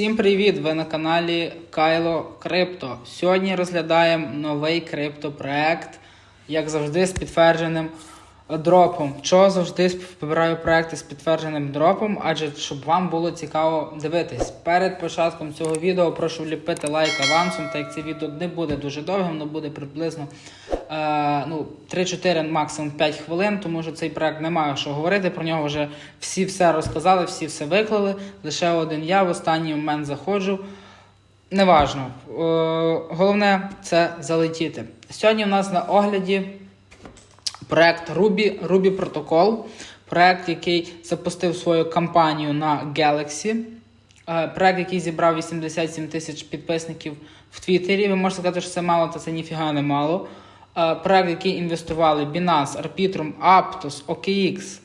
Всім привіт! Ви на каналі Кайло Крипто. Сьогодні розглядаємо новий криптопроект, як завжди, з підтвердженим дропом. Чого завжди вибираю проекти з підтвердженим дропом, адже щоб вам було цікаво дивитись. Перед початком цього відео прошу вліпити лайк авансом, так як це відео не буде дуже довгим, воно буде приблизно ну, 3-4, максимум 5 хвилин, тому що цей проект немає що говорити. Про нього вже всі все розказали, всі все виклали. Лише один я в останній момент заходжу. Неважно. Е, головне це залетіти. Сьогодні в нас на огляді проект Ruby, Ruby Protocol. Проект, який запустив свою кампанію на Galaxy. Е, Проект, який зібрав 87 тисяч підписників в Твіттері. Ви можете сказати, що це мало, та це ніфіга не мало. Е, Проект, який інвестували Binance, Arbitrum, Aptos, OKX.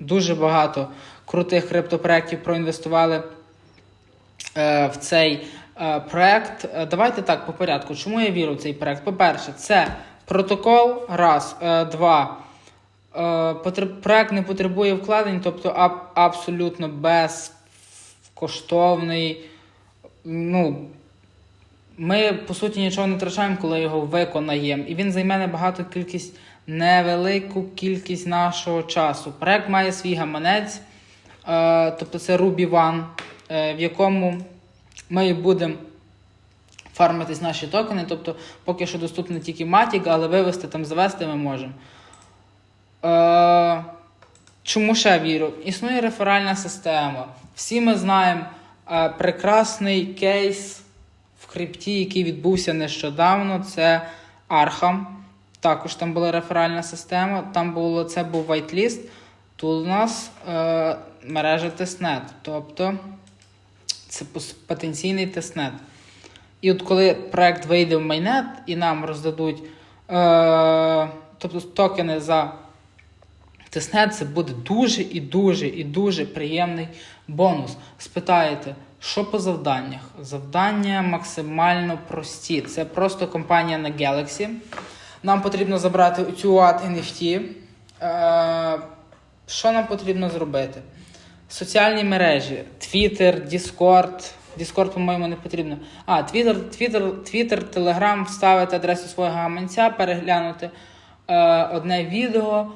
Дуже багато крутих криптопроєктів проінвестували е, в цей е, проект. Давайте так по порядку. Чому я вірю в цей проект? По-перше, це протокол. Раз, два. Проект не потребує вкладень, тобто аб- абсолютно безкоштовний. Ну, ми, по суті, нічого не втрачаємо, коли його виконаємо. І він займе небагато кількість, невелику кількість нашого часу. Проект має свій гаманець, е, тобто це Ruby One, е, в якому ми будемо фармитись наші токени. Тобто, поки що доступний тільки Matic, але вивести там, завести ми можемо. Е, чому ще вірю? Існує реферальна система. Всі ми знаємо е, прекрасний кейс в крипті, який відбувся нещодавно. Це Arkham. Також там була реферальна система. Там було це був whitelist. Тут у нас е, мережа тестнет. Тобто це потенційний тестнет. І от коли проект вийде в майнет і нам роздадуть е, тобто токени за тестнет, це буде дуже і дуже і дуже приємний бонус. Спитаєте, що по завданнях? Завдання максимально прості. Це просто компанія на Galaxy. Нам потрібно забрати цю AT NFT. Е, що нам потрібно зробити? Соціальні мережі, Twitter, Discord. Discord, по-моєму, не потрібно. А, Twitter, Twitter, Twitter, Telegram, вставити адресу свого гаманця, переглянути е, одне відео.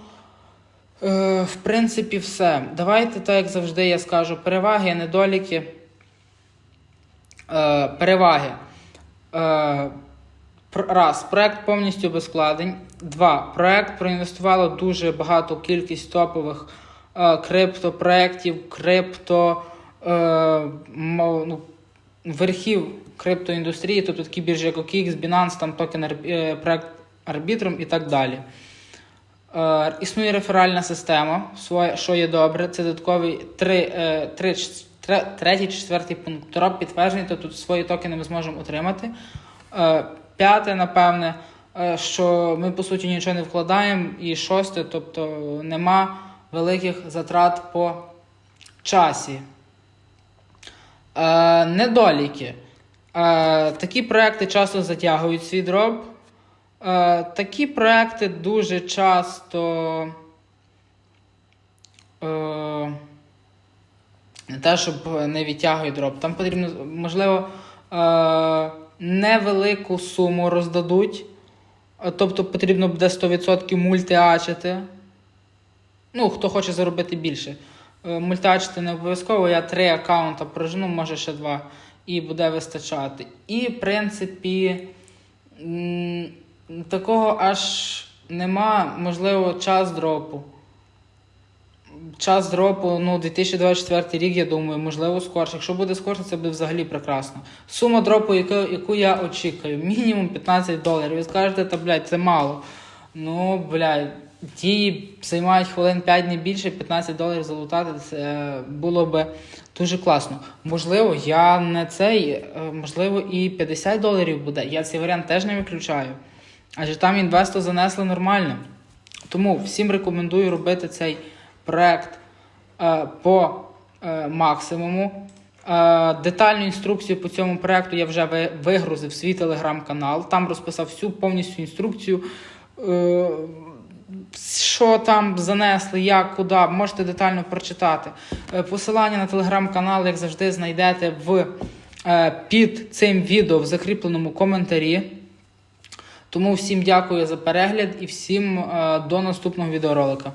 Е, в принципі, все. Давайте, так як завжди, я скажу переваги, недоліки. Е, переваги. Е, раз, проект повністю без вкладень. Два. Проект проінвестувало дуже багато кількість топових е, криптопроєктів, крипто ну, верхів криптоіндустрії, тобто такі біржі, як OKX, Binance, там токен е, проект Arbitrum і так далі. Існує реферальна система, що є добре. Це додатковий три, е, три, третій, четвертий пункт. Дроп підтверджений, то тут свої токени ми зможемо отримати. Е, п'яте, напевне, е, що ми по суті нічого не вкладаємо. І шосте, тобто нема великих затрат по часі. Е, недоліки. Такі проекти часто затягують свій дроп. Е, такі проекти дуже часто. Е, не те, щоб не відтягують дроп. Там потрібно, можливо, е, невелику суму роздадуть. Е, Тобто потрібно буде 100% мультиачити. Ну, хто хоче заробити більше. Е, Мультиачити не обов'язково. Я три аккаунта прожену, може ще два, і буде вистачати. І, в принципі, такого аж нема, можливо, час дропу. Час дропу, ну, 2024 рік, я думаю, можливо, скорше. Якщо буде скорше, це буде взагалі прекрасно. Сума дропу, яку, яку я очікую, мінімум 15 доларів. Ви скажете, та блядь, це мало. Ну, блядь, ті займають хвилин 5 не більше, 15 доларів залутати, це було би дуже класно. Можливо, я не цей, е, можливо, і 50 доларів буде. Я цей варіант теж не виключаю. Адже там інвестор занесли нормально. Тому всім рекомендую робити цей проект е, по е, максимуму. Е, детальну інструкцію по цьому проекту я вже вигрузив в свій телеграм-канал. Там розписав всю повністю інструкцію. Що там занесли, як, куди, можете детально прочитати. Посилання на телеграм-канал, як завжди, знайдете в, під цим відео в закріпленому коментарі. Тому всім дякую за перегляд і всім до наступного відеоролика.